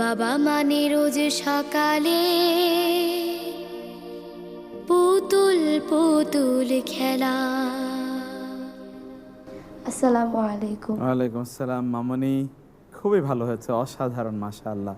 বাবা মানে রোজ সকালে পুতুল পুতুল খেলা। আসসালামু আলাইকুম। ওয়ালাইকুম আসসালাম মামনি। খুবই ভালো হয়েছে অসাধারণ মাশাআল্লাহ।